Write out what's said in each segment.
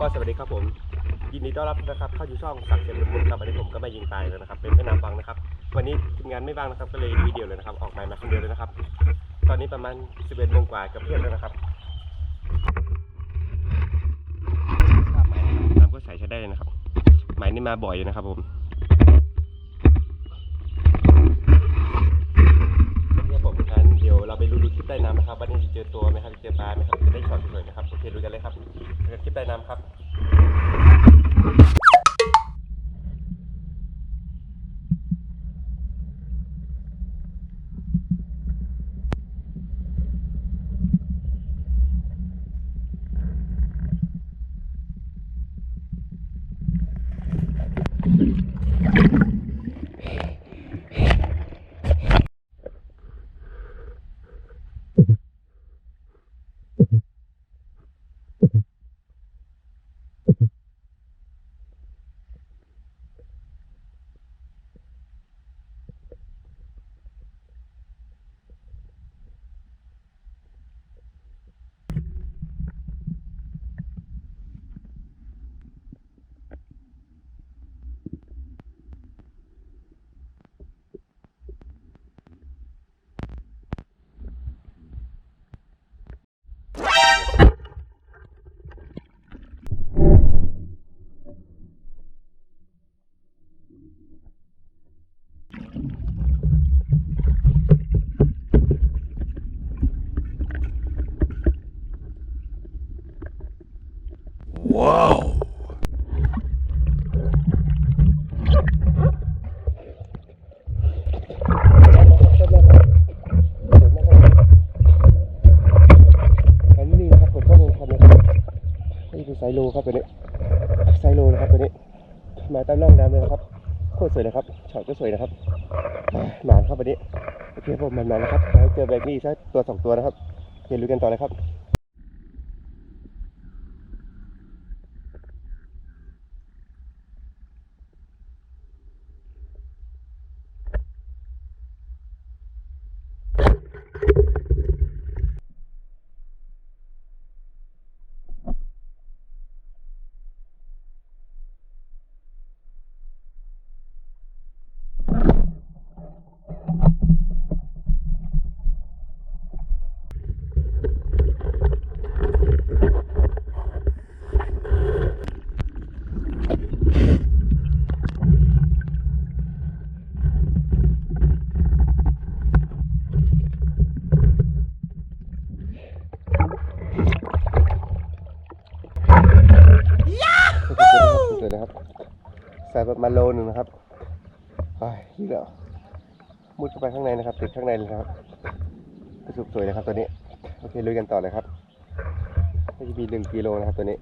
ก็สวัสดีครับผม ยินดีต้อนรับนะครับเข้าสู่ช่องสักเซนมุนครับวันนี้ผมก็ไม่ยิงตายแล้วนะครับ เป็นแม่น้ำฟังนะครับ วันนี้ทีมงานไม่ว่างนะครับก็เลยวิดีโอเลยนะครับ ออกหมายมาคนเดียวเลยนะครับ ตอนนี้ประมาณ11โมงกว่ากับเพื่อนแล้วนะครับทราบหมายนะครับน้ำก็ใส่ใช้ได้เลยนะครับ หมายนี้มาบ่อยอยู่นะครับผม นะครับว่านี่จะเจอตัวไหมครับจเจอปลาไหมครับจะได้ช็อตสวยๆนะครับโอเคดูกันเลยครับเจอคลิปใต้น้ำครับ อันนี้นะครับผมก็ลงทำนะครับ ไซโลครับตัวนี้ไซโลนะครับตัวนี้มาตามร่องน้ำเลยนะครับโคตรสวยนะครับช็อตก็สวยนะครับหมานครับวันนี้โอเคผมมันมาแล้วครับเจอแบกนี่สักตัวสองตัวนะครับโอเคลุยกันต่อเลยครับ สวยนะครับใส่ประ มาโลหนึ่งนะครับไปนี่แล้วมุดเข้าไปข้างในนะครับติดข้างในเลยครับสุดสวยนะครับตัวนี้ โอเคลุยกันต่อเลยครับก็จะมีหนึ่งกิโลนะครับตัวนี้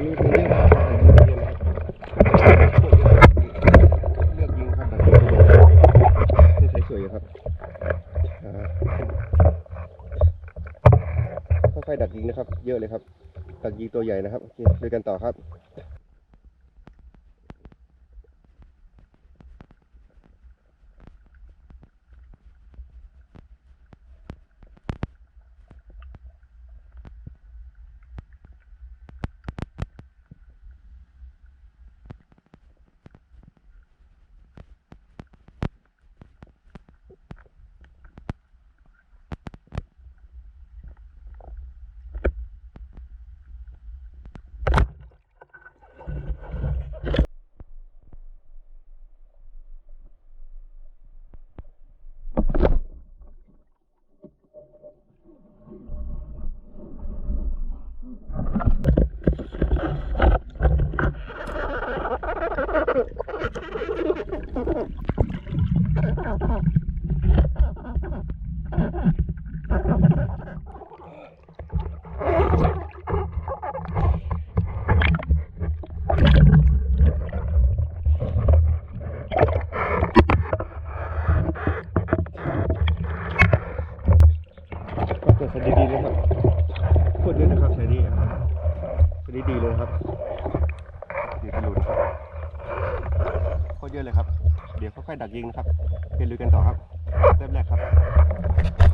นี้เรียกว่าการยิเรียนเลือกยิงครับแบบนี้ใช้สวยครับค่อยๆดักยิงนะครับ เยอะเลยครับดักยิงตัวใหญ่นะครับโอเคด้ยกันต่อครับ เยอะเลยครับ เดี๋ยวค่อยๆดักยิงนะครับเรียนรู้กันต่อครับเริ่มแรกครับ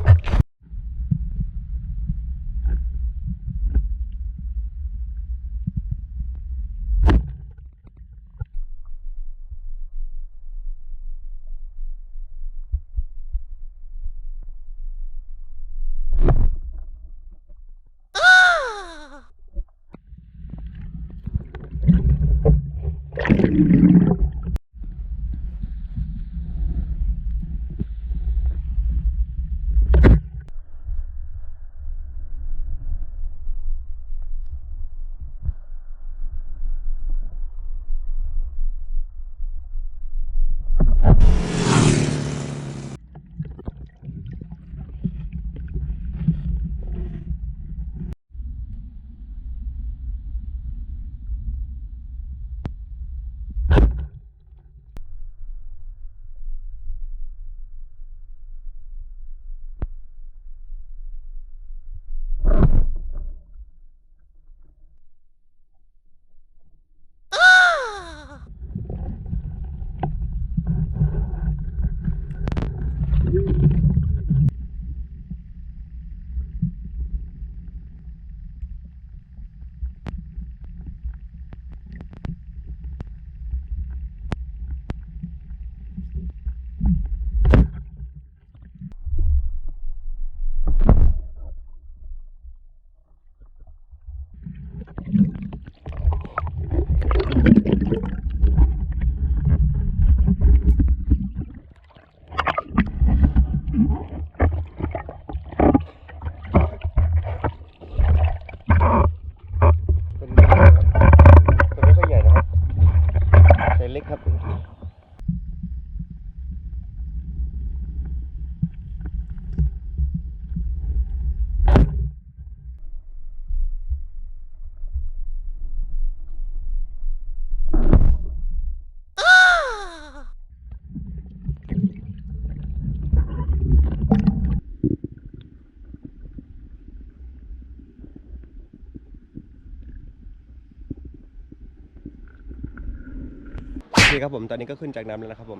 เคครับผมตอนนี้ก็ขึ้นจากน้ำแล้วนะครับผม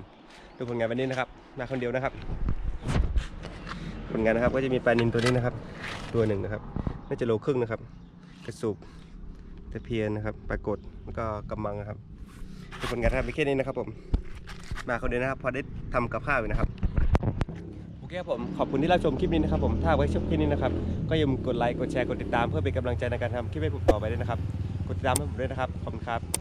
ดูผลงานวันนี้นะครับมาคนเดียวนะครับ ผลงานนะครับก็จะมีปลานินตัวนี้นะครับ ตัวหนึ่งนะครับน่าจะโลครึ่งนะครับ กระสูบตะเพียนนะครับปลากดแล้วก็กำมังนะครับดูผลงานนะครับมีแค่นี้นะครับ ผม มาคนเดียวนะครับพอได้ทำกับข้าวอยู่นะครับโอเคครับผมขอบคุณที่รับชมคลิปนี้นะครับผมถ้าไว้ชมคลิปนี้นะครับก็อย่าลืมกดไลค์กดแชร์กดติดตามเพื่อเป็นกำลังใจในการทำคลิปให้ผมต่อไปด้วยนะครับกดติดตามให้ผมด้วยนะครับขอบคุณครับ